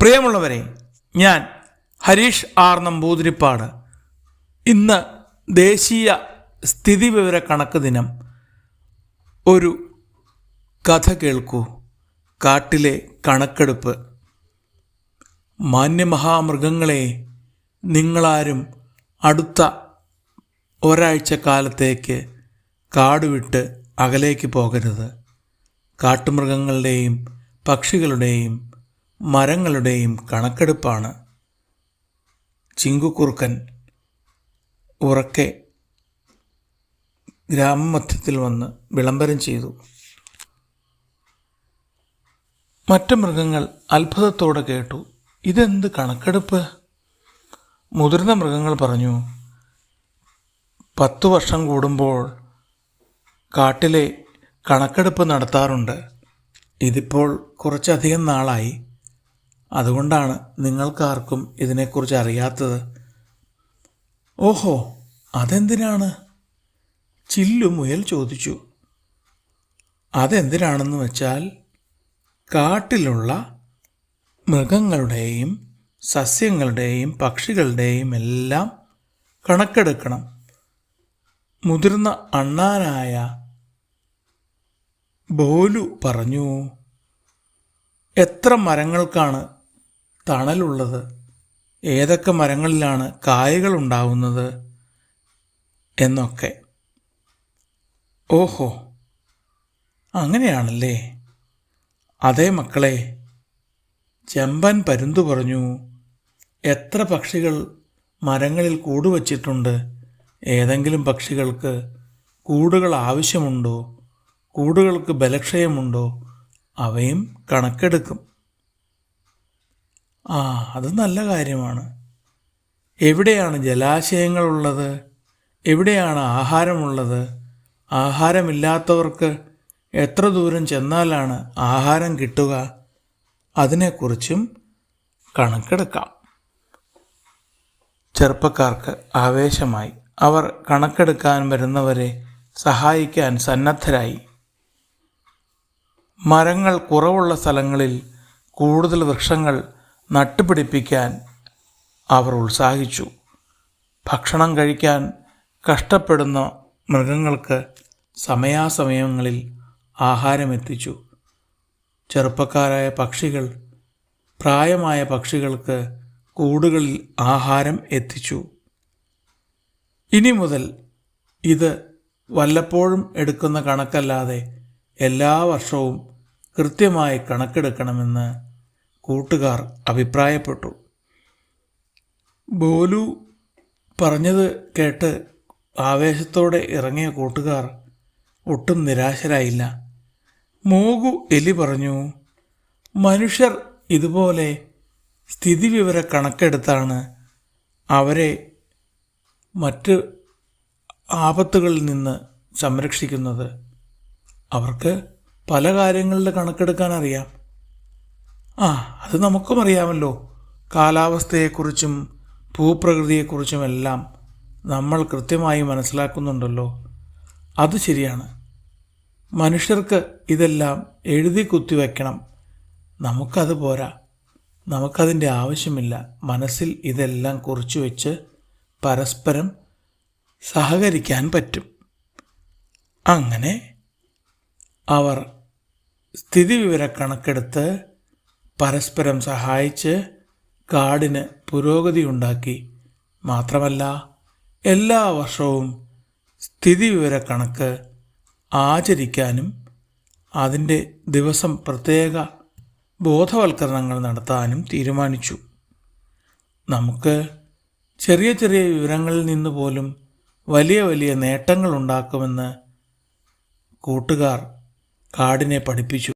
പ്രിയമുള്ളവരെ ഞാൻ ഹരീഷ് ആർ നമ്പൂതിരിപ്പാട്. ഇന്ന് ദേശീയ സ്ഥിതി സ്ഥിതിവിവര കണക്ക് ദിനം. ഒരു കഥ കേൾക്കൂ. കാട്ടിലെ കണക്കെടുപ്പ്. മാന്യമഹാമൃഗങ്ങളെ നിങ്ങളാരും അടുത്ത ഒരാഴ്ച കാലത്തേക്ക് കാടുവിട്ട് അകലേക്ക് പോകരുത്. കാട്ടുമൃഗങ്ങളുടെയും പക്ഷികളുടെയും മരങ്ങളുടെയും കണക്കെടുപ്പാണ്. ചിങ്കുക്കുറുക്കൻ ഉറക്കെ ഗ്രാമമധ്യത്തിൽ വന്ന് വിളംബരം ചെയ്തു. മറ്റു മൃഗങ്ങൾ അത്ഭുതത്തോടെ കേട്ടു. ഇതെന്ത് കണക്കെടുപ്പ്? മുതിർന്ന മൃഗങ്ങൾ പറഞ്ഞു. പത്തു വർഷം കൂടുമ്പോൾ കാട്ടിലെ കണക്കെടുപ്പ് നടത്താറുണ്ട്. ഇതിപ്പോൾ കുറച്ചധികം നാളായി. അതുകൊണ്ടാണ് നിങ്ങൾക്കാർക്കും ഇതിനെക്കുറിച്ച് അറിയാത്തത്. ഓഹോ അതെന്തിനാണ്? ചില്ലു മുയൽ ചോദിച്ചു. അതെന്തിനാണെന്ന് വെച്ചാൽ കാട്ടിലുള്ള മൃഗങ്ങളുടെയും സസ്യങ്ങളുടെയും പക്ഷികളുടെയും എല്ലാം കണക്കെടുക്കണം. മുതിർന്ന അണ്ണാനായ ബോലു പറഞ്ഞു എത്ര മരങ്ങൾക്കാണ് തണലുള്ളത്. ഏതൊക്കെ മരങ്ങളിലാണ് കായകൾ ഉണ്ടാവുന്നത് എന്നൊക്കെ. ഓഹോ അങ്ങനെയാണല്ലേ. അതേ മക്കളെ ചെമ്പൻ പരുന്തു പറഞ്ഞു എത്ര പക്ഷികൾ മരങ്ങളിൽ കൂടുവച്ചിട്ടുണ്ട്? ഏതെങ്കിലും പക്ഷികൾക്ക് കൂടുകൾ ആവശ്യമുണ്ടോ? കൂടുകൾക്ക് ബലക്ഷയമുണ്ടോ? അവയും കണക്കെടുക്കും. ആ അത് നല്ല കാര്യമാണ്. എവിടെയാണ് ജലാശയങ്ങളുള്ളത്? എവിടെയാണ് ആഹാരമുള്ളത്? ആഹാരമില്ലാത്തവർക്ക് എത്ര ദൂരം ചെന്നാലാണ് ആഹാരം കിട്ടുക? അതിനെക്കുറിച്ചും കണക്കെടുക്കാം. ചെറുപ്പക്കാർക്ക് ആവേശമായി. അവർ കണക്കെടുക്കാൻ വരുന്നവരെ സഹായിക്കാൻ സന്നദ്ധരായി. മരങ്ങൾ കുറവുള്ള സ്ഥലങ്ങളിൽ കൂടുതൽ വൃക്ഷങ്ങൾ നട്ടുപിടിപ്പിക്കാൻ അവർ ഉത്സാഹിച്ചു. ഭക്ഷണം കഴിക്കാൻ കഷ്ടപ്പെടുന്ന മൃഗങ്ങൾക്ക് സമയാസമയങ്ങളിൽ ആഹാരമെത്തിച്ചു. ചെറുപ്പക്കാരായ പക്ഷികൾ പ്രായമായ പക്ഷികൾക്ക് കൂടുകളിൽ ആഹാരം എത്തിച്ചു. ഇനി മുതൽ ഇത് വല്ലപ്പോഴും എടുക്കുന്ന കണക്കല്ലാതെ എല്ലാ വർഷവും കൃത്യമായി കണക്കെടുക്കണമെന്ന് കൂട്ടുകാർ അഭിപ്രായപ്പെട്ടു. ബോലു പറഞ്ഞത് കേട്ട് ആവേശത്തോടെ ഇറങ്ങിയ കൂട്ടുകാർ ഒട്ടും നിരാശരായില്ല. മോഗു എലി പറഞ്ഞു മനുഷ്യർ ഇതുപോലെ സ്ഥിതിവിവര കണക്കെടുത്താണ് അവരെ മറ്റ് ആപത്തുകളിൽ നിന്ന് സംരക്ഷിക്കുന്നത്. അവർക്ക് പല കാര്യങ്ങളുടെ കണക്കെടുക്കാൻ അറിയാം. ആ അത് നമുക്കും അറിയാമല്ലോ. കാലാവസ്ഥയെക്കുറിച്ചും ഭൂപ്രകൃതിയെക്കുറിച്ചും എല്ലാം നമ്മൾ കൃത്യമായി മനസ്സിലാക്കുന്നുണ്ടല്ലോ. അത് ശരിയാണ്. മനുഷ്യർക്ക് ഇതെല്ലാം എഴുതി കുത്തിവെക്കണം നമുക്കത് പോരാ. നമുക്കതിന്റെ ആവശ്യമില്ല. മനസ്സിൽ ഇതെല്ലാം കുറിച്ചു വെച്ച് പരസ്പരം സഹകരിക്കാൻ പറ്റും. അങ്ങനെ അവർ സ്ഥിതിവിവര കണക്കെടുത്ത് പരസ്പരം സഹായിച്ച് കാടിന് പുരോഗതി ഉണ്ടാക്കി. മാത്രമല്ല എല്ലാ വർഷവും സ്ഥിതിവിവര കണക്ക് ആചരിക്കാനും അതിന്റെ ദിവസം പ്രത്യേക ബോധവൽക്കരണങ്ങൾ നടത്താനും തീരുമാനിച്ചു. നമുക്ക് ചെറിയ ചെറിയ വിവരങ്ങളിൽ നിന്ന് പോലും വലിയ വലിയ നേട്ടങ്ങൾ ഉണ്ടാക്കുമെന്ന് കൂട്ടുകാർ കാടിനെ പഠിപ്പിച്ചു.